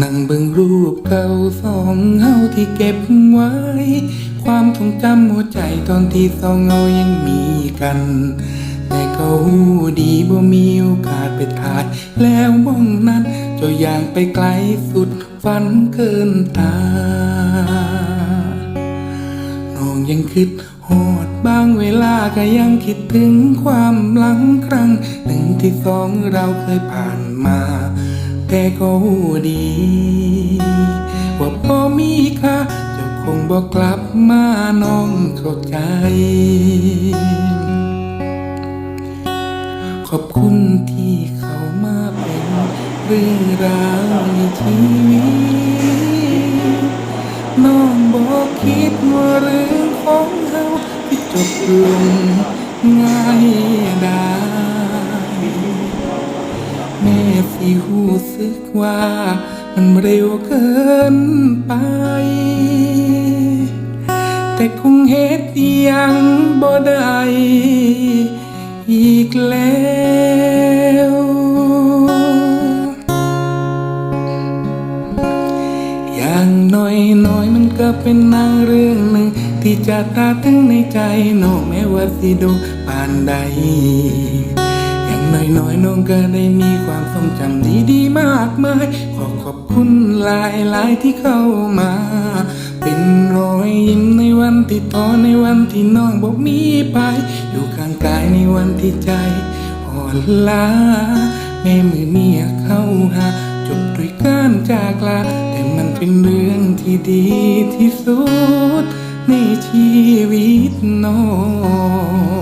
นั่งเบิ่งรูปเก่าสองเฮาที่เก็บไว้ ความทรงจำหัวใจตอนที่สองเฮายังมีกัน แต่ก็หูดีบ่มีโอกาสไปถ่ายแล้วมองนั้นเจ้าอย่างไปไกลสุดฝันเกินตา น้องยังคิดหอดบางเวลาก็ยังคิดถึงความหลังครั้งหนึ่งที่สองเราเคยผ่านมา แต่ก็หูดี ว่าพอมีค่าเจะคงบอกกลับมาน้องเข้าใจ ขอบคุณที่เขามาเป็นเรื่องราวในชีวิตน้องบอกคิดว่าเรื่องของเราที่จบลงง่ายได้ ม่หูสึกว่ามันเร็วเกินไป แต่คงเหตุยังบ่ได้อีกแล้วอย่างน้อยน้อยมันก็เป็นนางเรื่องหนึ่ง ที่จะตาตึงในใจน้องแม้ว่าสิดูปานใด น้อยน้อยน้องก็ได้มีความทรงจำดีๆมากมาย ขอขอบคุณหลายหลายๆที่เข้ามา เป็นรอยยิ้มในวันที่ท้อในวันที่น้องบอกมีไป อยู่ข้างกายในวันที่ใจอ่อนล้าแม่มือเมียเข้าหาจบด้วยการจากลาแต่มันเป็นเรื่องที่ดีที่สุด ในชีวิตน้อง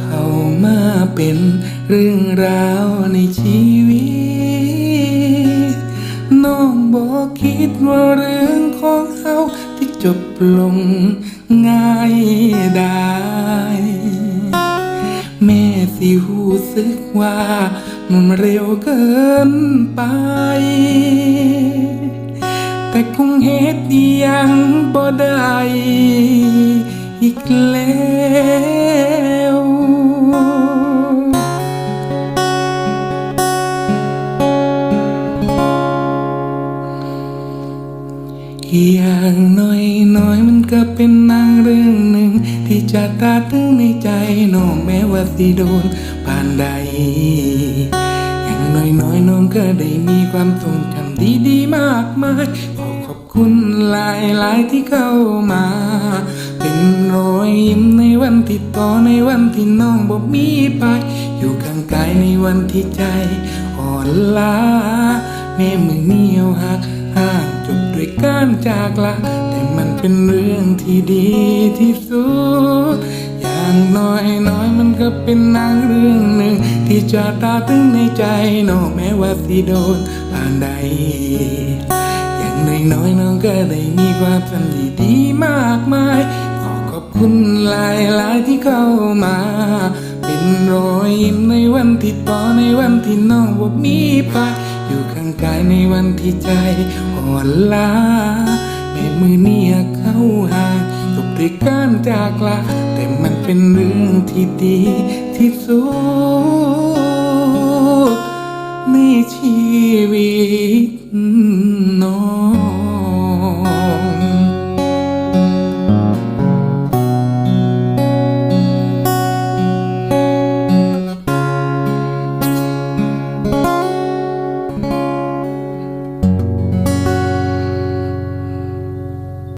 เข้ามาเป็นเรื่องราวในชีวิต น้องบอกคิดว่าเรื่องของเขาที่จบลงง่ายได้ แม่สิหูสึกว่ามันเร็วเกินไป แต่คงเหตุยังบ่ได้อีกแล้ว อย่างน้อยน้อยๆมันก็เป็นนางเรื่องหนึ่ง ที่จะตาตึงในใจน้องแม้ว่าสิโดนผ่านใด อย่างน้อยน้อยๆน้องก็ได้มีความทรงจำดีๆมากมายขอขอบคุณหลายหลายๆที่เข้ามา เป็นรอยยิ้มในวันที่ต่อในวันที่น้องบอกมีไป อยู่ข้างกายในวันที่ใจอ่อนล้าแม่มือเหนียวหักห่าง การจากลาแต่มันเป็นเรื่องที่ดีที่สุด อย่างน้อยน้อยๆมันก็เป็นนางเรื่องหนึ่ง ที่จะตาตึงในใจนองแม้ว่าสิโดนผ่านใด อย่างน้อยน้อยน้องก็ได้มีความสัมพันธ์ดีมากมาย ขอขอบคุณหลายหลายๆที่เข้ามา เป็นรอยยิ้มในวันที่ต่อในวันที่น้องบอกมีไป อยู่ข้างกายในวันที่ใจอ่อนล้าแม่มือเนี่ยเข้าหาจบด้วยการจากลาแต่มันเป็นเรื่องที่ดีที่สุดในชีวิตน้อง